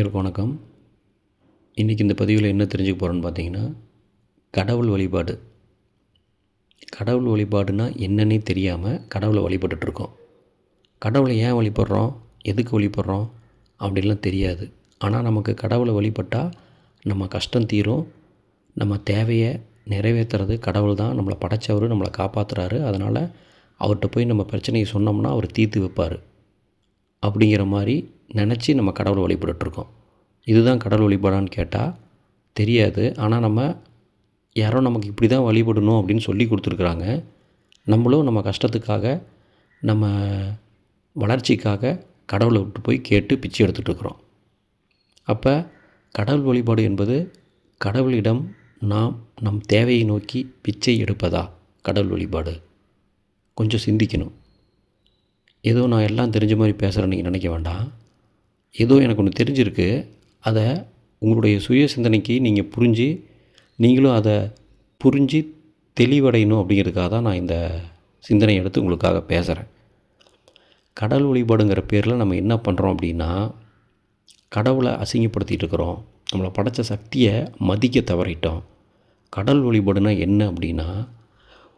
அனைவருக்கும் வணக்கம். இன்றைக்கி இந்த பதிவில் என்ன தெரிஞ்சுக்க போகிறோன்னு பார்த்தீங்கன்னா கடவுள் வழிபாடு. கடவுள் வழிபாடுனா என்னன்னே தெரியாமல் கடவுளை வழிபட்டுட்ருக்கோம் கடவுளை ஏன் வழிபடுறோம்? எதுக்கு வழிபடுறோம்? அப்படின்லாம் தெரியாது. ஆனால் நமக்கு கடவுளை வழிபட்டால் நம்ம கஷ்டம் தீரும். நம்ம தேவையை நிறைவேற்றுறது கடவுள் தான். நம்மளை படைச்சவர் நம்மளை காப்பாற்றுறாரு அதனால் அவர்கிட்ட போய் நம்ம பிரச்சனையை சொன்னோம்னா அவர் தீர்த்து வைப்பார். அப்படிங்கிற மாதிரி நினச்சி நம்ம கடவுள் வழிபட்டுருக்கோம் இதுதான் கடவுள் வழிபாடான்னு கேட்டால் தெரியாது. ஆனால் நம்ம யாரோ நமக்கு இப்படி தான் வழிபடணும் அப்படின்னு சொல்லி கொடுத்துருக்குறாங்க. நம்மளும் நம்ம கஷ்டத்துக்காக நம்ம வளர்ச்சிக்காக கடவுளை விட்டு போய் கேட்டு பிச்சை எடுத்துகிட்ருக்குறோம் அப்போ கடவுள் வழிபாடு என்பது கடவுளிடம் நாம் நம் தேவையை நோக்கி பிச்சை எடுப்பதா? கடவுள் வழிபாடு. கொஞ்சம் சிந்திக்கணும். ஏதோ நான் எல்லாம் தெரிஞ்ச மாதிரி பேசுகிறேன்னு நீங்கள் நினைக்க வேண்டாம். ஏதோ எனக்கு ஒன்று தெரிஞ்சிருக்கு. அதை உங்களுடைய சுய சிந்தனைக்கு நீங்கள் புரிஞ்சு நீங்களும் அதை புரிஞ்சு தெளிவடையணும் அப்படிங்கிறதுக்காக தான் நான் இந்த சிந்தனை எடுத்து உங்களுக்காக பேசுகிறேன் கடல் வழிபாடுங்கிற பேரில் நம்ம என்ன பண்ணுறோம் அப்படின்னா கடவுளை அசிங்கப்படுத்திகிட்டு இருக்கிறோம். நம்மளை படைத்த சக்தியை மதிக்க தவறிட்டோம். கடல் வழிபாடுனா என்ன அப்படின்னா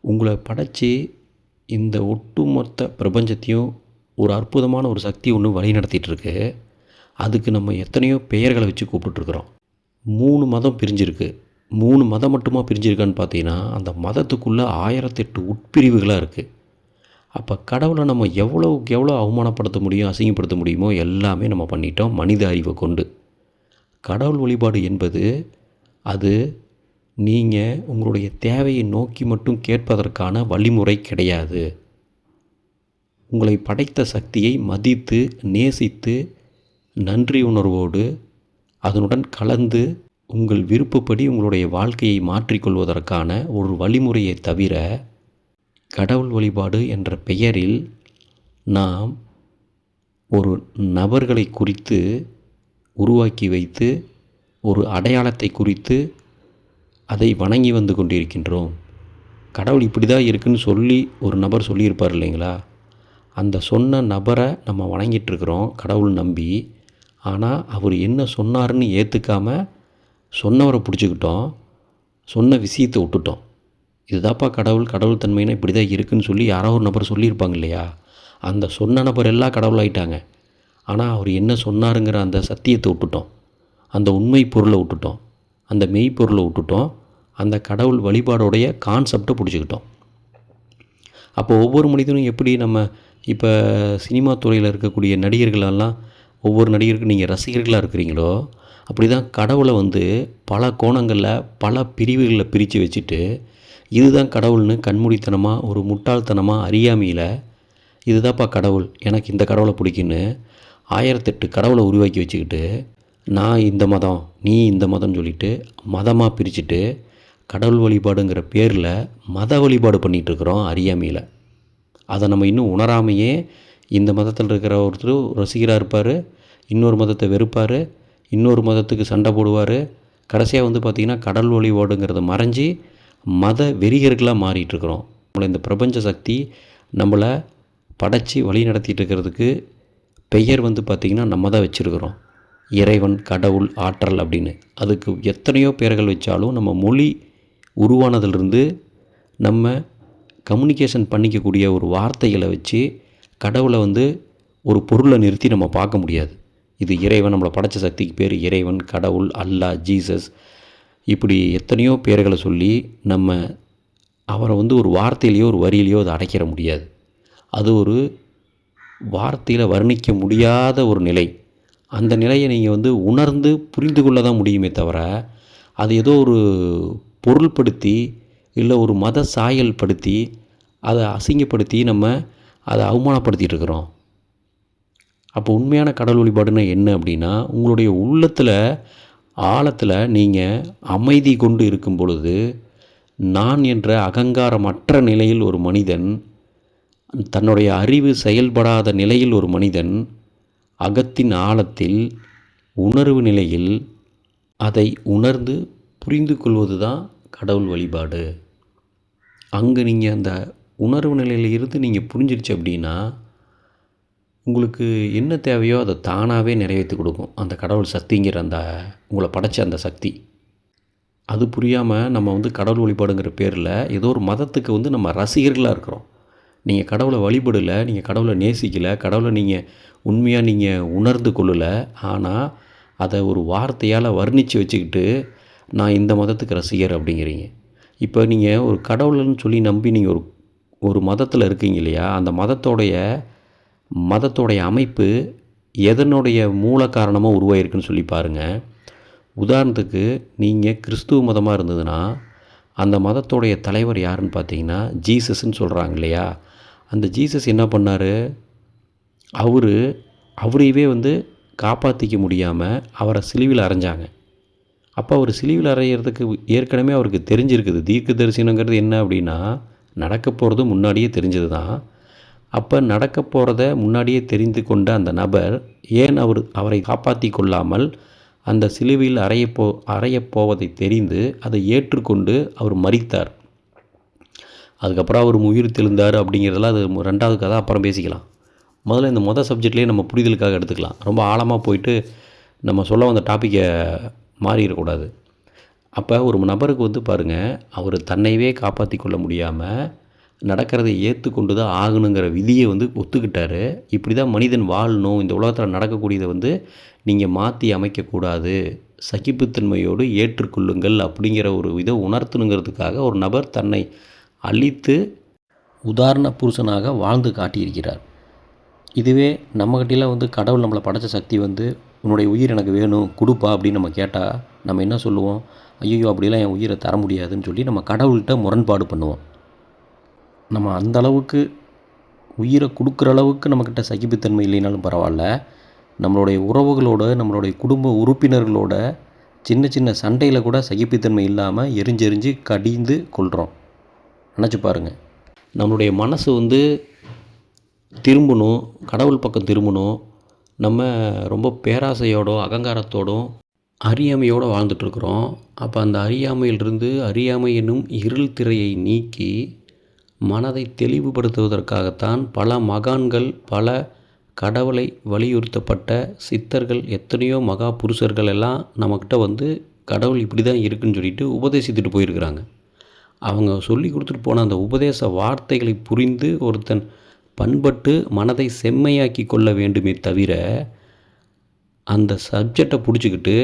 உங்களை படைச்சி இந்த ஒட்டுமொத்த பிரபஞ்சத்தையும் ஒரு அற்புதமான ஒரு சக்தி ஒன்று வழி நடத்திட்டுருக்கு அதுக்கு நம்ம எத்தனையோ பெயர்களை வச்சு கூப்பிட்டுருக்குறோம். மூணு மதம் பிரிஞ்சிருக்கு. மூணு மதம் மட்டுமா பிரிஞ்சிருக்கான்னு பார்த்தீங்கன்னா அந்த மதத்துக்குள்ளே ஆயிரத்தெட்டு உட்பிரிவுகளாக இருக்குது அப்போ கடவுளை நம்ம எவ்வளோக்கு எவ்வளோ அவமானப்படுத்த முடியும் அசிங்கப்படுத்த முடியுமோ எல்லாமே நம்ம பண்ணிட்டோம் மனித அறிவை கொண்டு. கடவுள் வழிபாடு என்பது அது நீங்கள் உங்களுடைய தேவையை நோக்கி மட்டும் கேட்பதற்கான வழிமுறை கிடையாது. உங்களை படைத்த சக்தியை மதித்து நேசித்து நன்றி உணர்வோடு அதனுடன் கலந்து உங்கள் விருப்பப்படி உங்களுடைய வாழ்க்கையை மாற்றிக்கொள்வதற்கான ஒரு வழிமுறையை தவிர கடவுள் வழிபாடு என்ற பெயரில் நாம் ஒரு நபர்களை குறித்து உருவாக்கி வைத்து ஒரு அடையாளத்தை குறித்து அதை வணங்கி வந்து கொண்டிருக்கின்றோம். கடவுள் இப்படி தான் இருக்குன்னு சொல்லி ஒரு நபர் சொல்லியிருப்பார் இல்லைங்களா? அந்த சொன்ன நபரை நம்ம வணங்கிட்டுருக்குறோம் கடவுள் நம்பி. ஆனால் அவர் என்ன சொன்னார்னு ஏற்றுக்காமல் சொன்னவரை பிடிச்சிக்கிட்டோம் சொன்ன விஷயத்தை விட்டுட்டோம். இதுதாப்பா கடவுள் கடவுள் தன்மைனா இப்படி தான் இருக்குதுன்னு சொல்லி யாரோ ஒரு நபர் சொல்லியிருப்பாங்க இல்லையா? அந்த சொன்ன நபர் எல்லாம் கடவுளாயிட்டாங்க ஆனால் அவர் என்ன சொன்னாருங்கிற அந்த சத்தியத்தை விட்டுட்டோம். அந்த உண்மை பொருளை விட்டுட்டோம். அந்த மெய்ப்பொருளை விட்டுட்டோம். அந்த கடவுள் வழிபாடோடைய கான்செப்டை பிடிச்சிக்கிட்டோம். அப்போ ஒவ்வொரு மனிதனும் எப்படி நம்ம இப்போ சினிமா துறையில் இருக்கக்கூடிய நடிகர்களெல்லாம் ஒவ்வொரு நடிகருக்கும் நீங்கள் ரசிகர்களாக இருக்கிறீங்களோ அப்படி தான் கடவுளை வந்து பல கோணங்களில் பல பிரிவுகளில் பிரித்து வச்சுட்டு இதுதான் கடவுள்னு கண்மூடித்தனமாக ஒரு முட்டாள்தனமாக அறியாமையில் இதுதான்ப்பா கடவுள் எனக்கு இந்த கடவுளை பிடிக்குன்னு ஆயிரத்தெட்டு கடவுளை உருவாக்கி வச்சுக்கிட்டு நான் இந்த மதம் நீ இந்த மதம்னு சொல்லிட்டு மதமாக பிரிச்சுட்டு கடவுள் வழிபாடுங்கிற பேரில் மத வழிபாடு பண்ணிகிட்ருக்குறோம் அறியாமையில். அதை நம்ம இன்னும் உணராமையே இந்த மதத்தில் இருக்கிற ஒருத்தர் ரசிகராக இருப்பார் இன்னொரு மதத்தை வெறுப்பார் இன்னொரு மதத்துக்கு சண்டை போடுவார். கடைசியாக வந்து பார்த்திங்கன்னா கடல் வழிபாடுங்கிறத மறைஞ்சி மத வெறிகர்களாக மாறிட்டுருக்குறோம். நம்மளை இந்த பிரபஞ்ச சக்தி நம்மளை படைச்சி வழி நடத்திட்டு இருக்கிறதுக்கு பெயர் வந்து பார்த்திங்கன்னா நம்ம தான் வச்சுருக்கிறோம். இறைவன் கடவுள் ஆற்றல் அப்படின்னு. அதுக்கு எத்தனையோ பேர்கள் வச்சாலும் நம்ம மொழி உருவானதிலிருந்து நம்ம கம்யூனிகேஷன் பண்ணிக்கக்கூடிய ஒரு வார்த்தைகளை வச்சு கடவுளை வந்து ஒரு பொருளை நிறுத்தி நம்ம பார்க்க முடியாது. இது இறைவன் நம்மளை படைச்ச சக்திக்கு பேர் இறைவன் கடவுள் அல்லாஹ் ஜீசஸ். இப்படி எத்தனையோ பேர்களை சொல்லி நம்ம அவரை வந்து ஒரு வார்த்தையிலையோ ஒரு வரியிலையோ அதை அடைக்கிற முடியாது. அது ஒரு வார்த்தையில் வர்ணிக்க முடியாத ஒரு நிலை. அந்த நிலையை நீங்கள் வந்து உணர்ந்து புரிந்து கொள்ள தான் முடியுமே தவிர அது ஏதோ ஒரு பொருள்படுத்தி இல்லை ஒரு மத சாயல் படுத்தி அதை அசிங்கப்படுத்தி நம்ம அதை அவமானப்படுத்திகிட்டு இருக்கிறோம் அப்போ உண்மையான கடவுள் வழிபாடுனா என்ன அப்படின்னா உங்களுடைய உள்ளத்தில் ஆழத்தில் நீங்கள் அமைதி கொண்டு இருக்கும் பொழுது நான் என்ற அகங்காரமற்ற நிலையில் ஒரு மனிதன் தன்னுடைய அறிவு செயல்படாத நிலையில் ஒரு மனிதன் அகத்தின் ஆழத்தில் உணர்வு நிலையில் அதை உணர்ந்து புரிந்து கொள்வது தான் கடவுள் வழிபாடு. அங்கே நீங்கள் அந்த உணர்வு நிலையில் இருந்து நீங்கள் புரிஞ்சிருச்சு அப்படின்னா உங்களுக்கு என்ன தேவையோ அதை தானாகவே நிறைவேற்றி கொடுக்கும். அந்த கடவுள் சக்திங்கிற அந்த உங்களை படைச்ச அந்த சக்தி. அது புரியாமல் நம்ம வந்து கடவுள் வழிபாடுங்கிற பேரில் ஏதோ ஒரு மதத்துக்கு வந்து நம்ம ரசிகர்களாக இருக்கிறோம். நீங்கள் கடவுளை வழிபடலை நீங்கள் கடவுளை நேசிக்கலை கடவுளை நீங்கள் உண்மையாக நீங்கள் உணர்ந்து கொள்ளலை ஆனால் அதை ஒரு வார்த்தையால் வர்ணித்து வச்சுக்கிட்டு நான் இந்த மதத்துக்கு ரசிகர் அப்படிங்கிறீங்க. இப்போ நீங்கள் ஒரு கடவுள்னு சொல்லி நம்பி நீங்கள் ஒரு ஒரு மதத்தில் இருக்கீங்க இல்லையா? அந்த மதத்தோடைய மதத்தோடைய அமைப்பு எதனுடைய மூல காரணமாக உருவாயிருக்குன்னு சொல்லி பாருங்கள் உதாரணத்துக்கு நீங்கள் கிறிஸ்துவ மதமாக இருந்ததுன்னா அந்த மதத்தோடைய தலைவர் யாருன்னு பார்த்தீங்கன்னா ஜீசஸ்ன்னு சொல்கிறாங்க இல்லையா? அந்த ஜீசஸ் என்ன பண்ணார்? அவர் அவரையவே வந்து காப்பாற்றிக்க முடியாமல் அவரை சிலுவில் அரைஞ்சாங்க. அப்போ அவர் சிலுவில் அரைகிறதுக்கு ஏற்கனவே அவருக்கு தெரிஞ்சிருக்குது. தீர்க்க தரிசனங்கிறது என்ன அப்படின்னா நடக்க போகிறது முன்னாடியே தெரிஞ்சது தான் அப்போ நடக்க போகிறத முன்னாடியே தெரிந்து கொண்ட அந்த நபர் ஏன் அவர் அவரை காப்பாற்றி கொள்ளாமல் அந்த சிலுவையில் அறையப்போ அறையப்போவதை தெரிந்து அதை ஏற்றுக்கொண்டு அவர் மறித்தார். அதுக்கப்புறம் அவர் உயிர் தெழுந்தார் அப்படிங்கிறதெல்லாம் அது ரெண்டாவது கதை அப்புறம் பேசிக்கலாம். முதல்ல இந்த மொதல் சப்ஜெக்ட்லேயே நம்ம புரிதலுக்காக எடுத்துக்கலாம். ரொம்ப ஆழமாக போயிட்டு நம்ம சொல்ல வந்த டாப்பிக்கை மாறிடக்கூடாது அப்போ ஒரு நபருக்கு வந்து பாருங்கள் அவர் தன்னைவே காப்பாற்றி கொள்ள முடியாமல் நடக்கிறதை ஏற்றுக்கொண்டு தான் ஆகணுங்கிற விதியை வந்து ஒத்துக்கிட்டாரு. இப்படி தான் மனிதன் வாழணும் இந்த உலகத்தில் நடக்கக்கூடியதை வந்து நீங்கள் மாற்றி அமைக்கக்கூடாது. சகிப்புத்தன்மையோடு ஏற்றுக்கொள்ளுங்கள் அப்படிங்கிற ஒரு இதை உணர்த்தணுங்கிறதுக்காக ஒரு நபர் தன்னை அழித்து உதாரண புருஷனாக வாழ்ந்து காட்டியிருக்கிறார். இதுவே நம்மகிட்டலாம் வந்து கடவுள் நம்மளை படைச்ச சக்தி வந்து உன்னுடைய உயிர் எனக்கு வேணும் கொடுப்பா அப்படின்னு நம்ம கேட்டால் நம்ம என்ன சொல்லுவோம்? ஐயோ அப்படிலாம் என் உயிரை தர முடியாதுன்னு சொல்லி நம்ம கடவுள்கிட்ட முரண்பாடு பண்ணுவோம். நம்ம அந்த அளவுக்கு உயிரை கொடுக்குற அளவுக்கு நம்மக்கிட்ட சகிப்புத்தன்மை இல்லைனாலும் பரவாயில்ல. நம்மளுடைய உறவுகளோட நம்மளுடைய குடும்ப உறுப்பினர்களோட சின்ன சின்ன சண்டையில் கூட சகிப்புத்தன்மை இல்லாமல் எரிஞ்செரிஞ்சு கடிந்து கொள்கிறோம் நினச்சி பாருங்கள் நம்மளுடைய மனசு வந்து திரும்பணும் கடவுள் பக்கம் திரும்பணும். நம்ம ரொம்ப பேராசையோடும் அகங்காரத்தோடும் அறியாமையோடு வாழ்ந்துட்டுருக்குறோம். அப்போ அந்த அறியாமையிலிருந்து அறியாமை என்னும் இருள் திரையை நீக்கி மனதை தெளிவுபடுத்துவதற்காகத்தான் பல மகான்கள் பல கடவுளை வலியுறுத்தப்பட்ட சித்தர்கள் எத்தனையோ மகா புருஷர்கள் எல்லாம் நம்மக்கிட்ட வந்து கடவுள் இப்படி தான் இருக்குன்னு சொல்லிட்டு உபதேசித்துட்டு போயிருக்கிறாங்க. அவங்க சொல்லி கொடுத்துட்டு போன அந்த உபதேச வார்த்தைகளை புரிந்து ஒருத்தன் பண்பட்டு மனதை செம்மையாக்கி கொள்ள வேண்டுமே தவிர அந்த சப்ஜெக்டை பிடிச்சிக்கிட்டு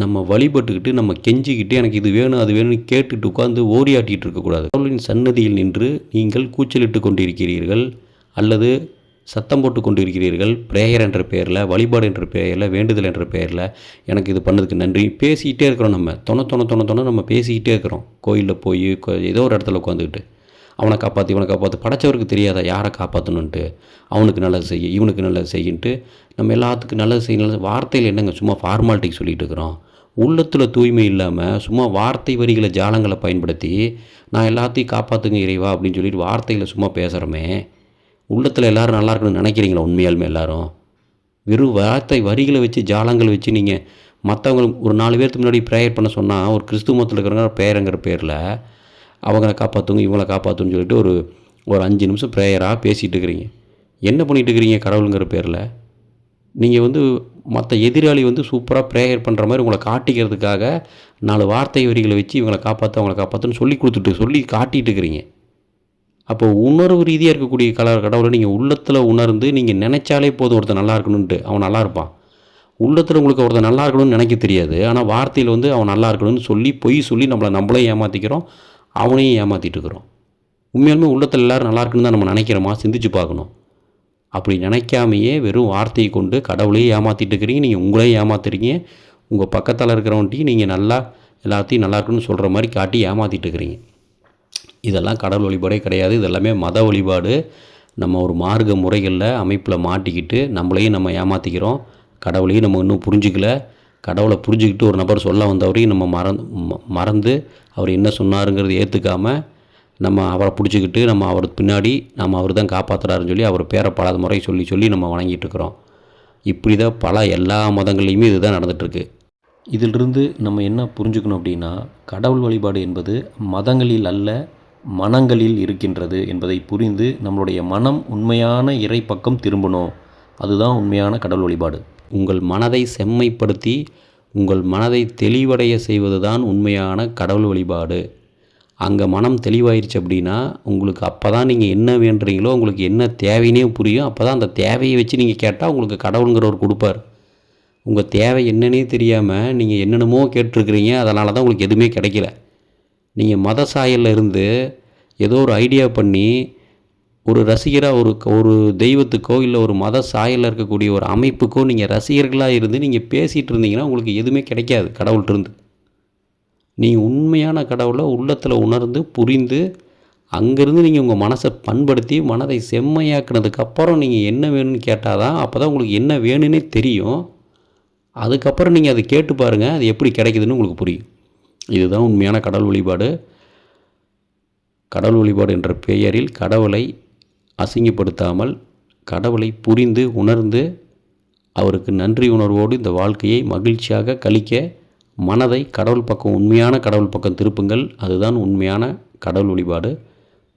நம்ம வழிபட்டுக்கிட்டு நம்ம கெஞ்சிக்கிட்டு எனக்கு இது வேணும் அது வேணும்னு கேட்டுட்டு உட்காந்து ஓரியாட்டிகிட்டு இருக்கக்கூடாது. கடவுளின் சன்னதியில் நின்று நீங்கள் கூச்சலிட்டு கொண்டிருக்கிறீர்கள் அல்லது சத்தம் போட்டு கொண்டிருக்கிறீர்கள் பிரேயர் என்ற பெயரில் வழிபாடு என்ற பெயரில் வேண்டுதல் என்ற பெயரில் எனக்கு இது பண்ணதுக்கு நன்றி பேசிக்கிட்டே இருக்கிறோம் நம்ம. தொண தொண தொண தொண நம்ம பேசிக்கிட்டே இருக்கிறோம். கோயிலில் போய் ஏதோ ஒரு இடத்துல உட்காந்துக்கிட்டு அவனை காப்பாற்றி இவனை காப்பாற்று படைச்சவருக்கு தெரியாதா? யாரை காப்பாற்றணுன்ட்டு அவனுக்கு நல்லது செய்ய இவனுக்கு நல்லது செய்யின்ட்டு நம்ம எல்லாத்துக்கும் நல்லது செய்ய நல்லது வார்த்தையில் என்னங்க சும்மா ஃபார்மாலிட்டிக்கு சொல்லிகிட்டு இருக்கிறோம். உள்ளத்தில் தூய்மை இல்லாமல் சும்மா வார்த்தை வரிகளை ஜாலங்களை பயன்படுத்தி நான் எல்லாத்தையும் காப்பாற்றுங்க இறைவா அப்படின்னு சொல்லிட்டு வார்த்தையில் சும்மா பேசுகிறோமே உள்ளத்தில் எல்லோரும் நல்லா இருக்கணும்னு நினைக்கிறீங்களா உண்மையாலுமே எல்லாரும்? வெறும் வார்த்தை வரிகளை வச்சு ஜாலங்கள் வச்சு நீங்கள் மற்றவங்களுக்கு ஒரு நாலு பேருக்கு முன்னாடி ப்ரேயர் பண்ண சொன்னால் ஒரு கிறிஸ்துவ மதத்தில் இருக்கிறவங்க பேருங்கிற பேரில் அவங்கள காப்பாற்றுங்க இவங்கள காப்பாற்றுன்னு சொல்லிட்டு ஒரு ஒரு அஞ்சு நிமிஷம் ப்ரேயராக பேசிகிட்டு இருக்கிறீங்க என்ன பண்ணிகிட்டு இருக்கிறீங்க கடவுளுங்கிற பேரில்? நீங்கள் வந்து மற்ற எதிராளி வந்து சூப்பராக ப்ரேயர் பண்ணுற மாதிரி உங்களை காட்டிக்கிறதுக்காக நாலு வார்த்தை வரிகளை வச்சு இவங்களை காப்பாற்ற அவங்களை காப்பாற்றுன்னு சொல்லி கொடுத்துட்டு சொல்லி காட்டிகிட்டு இருக்கிறீங்க அப்போ உணர்வு ரீதியாக இருக்கக்கூடிய கல கடவுளை நீங்கள் உள்ளத்தில் உணர்ந்து நீங்கள் நினச்சாலே போதும் ஒருத்தர் நல்லா இருக்கணுன்ட்டு அவன் நல்லா இருப்பான். உள்ளத்தில் உங்களுக்கு ஒருத்தர் நல்லா இருக்கணும்னு நினைக்க தெரியாது ஆனால் வார்த்தையில் வந்து அவன் நல்லா இருக்கணும்னு சொல்லி பொய் சொல்லி நம்மளை நம்மளே ஏமாற்றிக்கிறோம் அவனையும் ஏமாற்றிட்டு இருக்கிறோம் உண்மையாலுமே உள்ளத்தில் எல்லோரும் நல்லா இருக்குன்னு தான் நம்ம நினைக்கிறோமா? சிந்திச்சு பார்க்கணும். அப்படி நினைக்காமையே வெறும் வார்த்தையை கொண்டு கடவுளையும் ஏமாற்றிட்டு இருக்கிறீங்க நீங்கள் உங்களையும் ஏமாத்துறீங்க. உங்கள் பக்கத்தில் இருக்கிறவன்ட்டையும் நீங்கள் நல்லா எல்லாத்தையும் நல்லா இருக்குன்னு சொல்கிற மாதிரி காட்டி ஏமாற்றிட்டு இருக்கிறீங்க இதெல்லாம் கடவுள் வழிபாடே கிடையாது. இதெல்லாமே மத வழிபாடு. நம்ம ஒரு மார்க்க முறைகளில் அமைப்பில் மாட்டிக்கிட்டு நம்மளையும் நம்ம ஏமாற்றிக்கிறோம் கடவுளையும் நம்ம இன்னும் புரிஞ்சிக்கல. கடவுளை புரிஞ்சுக்கிட்டு ஒரு நபர் சொல்ல வந்தவரையும் நம்ம மறந்து மறந்து அவர் என்ன சொன்னாருங்கிறது ஏற்றுக்காமல் நம்ம அவரை பிடிச்சிக்கிட்டு நம்ம அவருக்கு பின்னாடி நம்ம அவர் தான் காப்பாற்றுறாருன்னு சொல்லி அவர் பேரை பல முறை சொல்லி சொல்லி நம்ம வணங்கிட்டு இருக்கிறோம் இப்படி தான் பல எல்லா மதங்கள்லையுமே இதுதான் நடந்துகிட்ருக்கு இதிலிருந்து நம்ம என்ன புரிஞ்சுக்கணும் அப்படின்னா கடவுள் வழிபாடு என்பது மதங்களில் அல்ல மனங்களில் இருக்கின்றது என்பதை புரிந்து நம்மளுடைய மனம் உண்மையான இறை பக்கம் திரும்பணும். அதுதான் உண்மையான கடவுள் வழிபாடு. உங்கள் மனதை செம்மைப்படுத்தி உங்கள் மனதை தெளிவடைய செய்வது தான் உண்மையான கடவுள் வழிபாடு. அங்கே மனம் தெளிவாயிருச்சு அப்படின்னா உங்களுக்கு அப்போ தான் நீங்கள் என்ன வேண்டுறீங்களோ உங்களுக்கு என்ன தேவைன்னே புரியும். அப்போ தான் அந்த தேவையை வச்சு நீங்கள் கேட்டால் உங்களுக்கு கடவுளுங்கிறவர் கொடுப்பார். உங்கள் தேவை என்னன்னே தெரியாமல் நீங்கள் என்னென்னமோ கேட்டிருக்கிறீங்க அதனால தான் உங்களுக்கு எதுவுமே கிடைக்கல. நீங்கள் மத சாயலில் இருந்து ஏதோ ஒரு ஐடியா பண்ணி ஒரு ரசிகராக ஒரு ஒரு தெய்வத்துக்கோ இல்லை ஒரு மத சாயலில் இருக்கக்கூடிய ஒரு அமைப்புக்கோ நீங்கள் ரசிகர்களாக இருந்து நீங்கள் பேசிகிட்டு இருந்தீங்கன்னா உங்களுக்கு எதுவுமே கிடைக்காது கடவுள்கிட்டருந்து. நீங்கள் உண்மையான கடவுளை உள்ளத்தில் உணர்ந்து புரிந்து அங்கேருந்து நீங்கள் உங்கள் மனசை பண்படுத்தி மனதை செம்மையாக்குனதுக்கப்புறம் நீங்கள் என்ன வேணும்னு கேட்டால் தான் அப்போ தான் உங்களுக்கு என்ன வேணும்னே தெரியும். அதுக்கப்புறம் நீங்கள் அதை கேட்டு பாருங்கள் அது எப்படி கிடைக்குதுன்னு உங்களுக்கு புரியும். இதுதான் உண்மையான கடவுள் வழிபாடு. கடவுள் வழிபாடு என்ற பெயரில் கடவுளை அசிங்கப்படுத்தாமல் கடவுளை புரிந்து உணர்ந்து அவருக்கு நன்றி உணர்வோடு இந்த வாழ்க்கையை மகிழ்ச்சியாக கழிக்க மனதை கடவுள் பக்கம் உண்மையான கடவுள் பக்கம் திருப்புங்கள். அதுதான் உண்மையான கடவுள் வழிபாடு.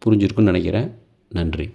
புரிஞ்சிருக்குன்னு நினைக்கிறேன். நன்றி.